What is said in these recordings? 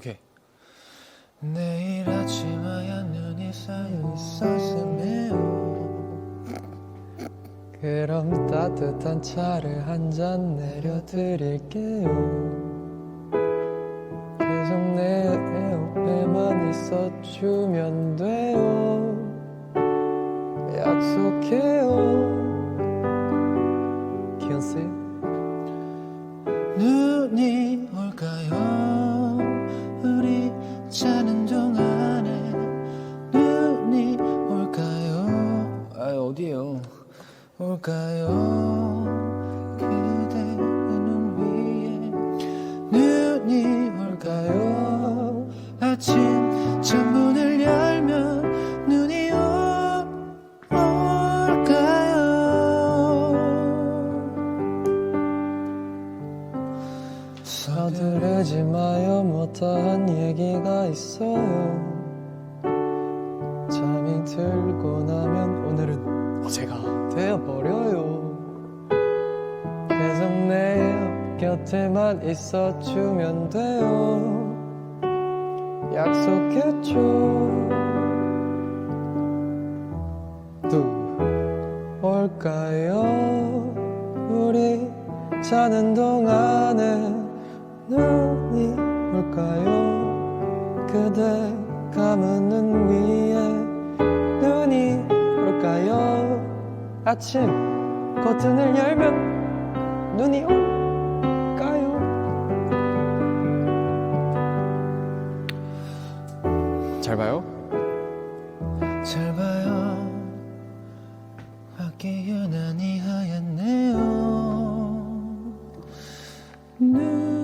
오케이. 내일 아침 하얀 눈이 쌓여 있었으면 그럼 따뜻한 차를 한 잔 내려드릴게요. 계속 내 옆에만 있어주면 돼요. 약속해요. 기현씨? 눈이 올까요? 그대 눈 위에 눈이 올까요? 아침 창문을 열면 눈이 오, 올까요? 서두르지 마요. 못다한 얘기가 있어요. 잠이 들고 나면 오늘은 어 제가. 되어버려요. 계속 내 곁에만 있어주면 돼요. 약속했죠 또 올까요? 우리 자는 동안에 눈이 올까요? 그대 감은 눈 위 아침 커튼을 열면 눈이 올까요? 잘 봐요. 잘 봐요. 밖에 유난히 하얗네요. 눈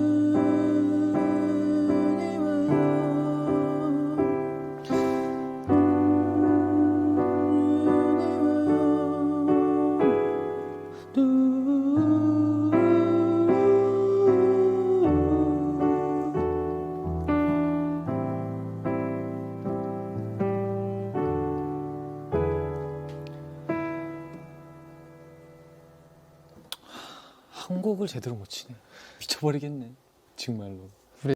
한 곡을 제대로 못 치네. 미쳐버리겠네. 정말로.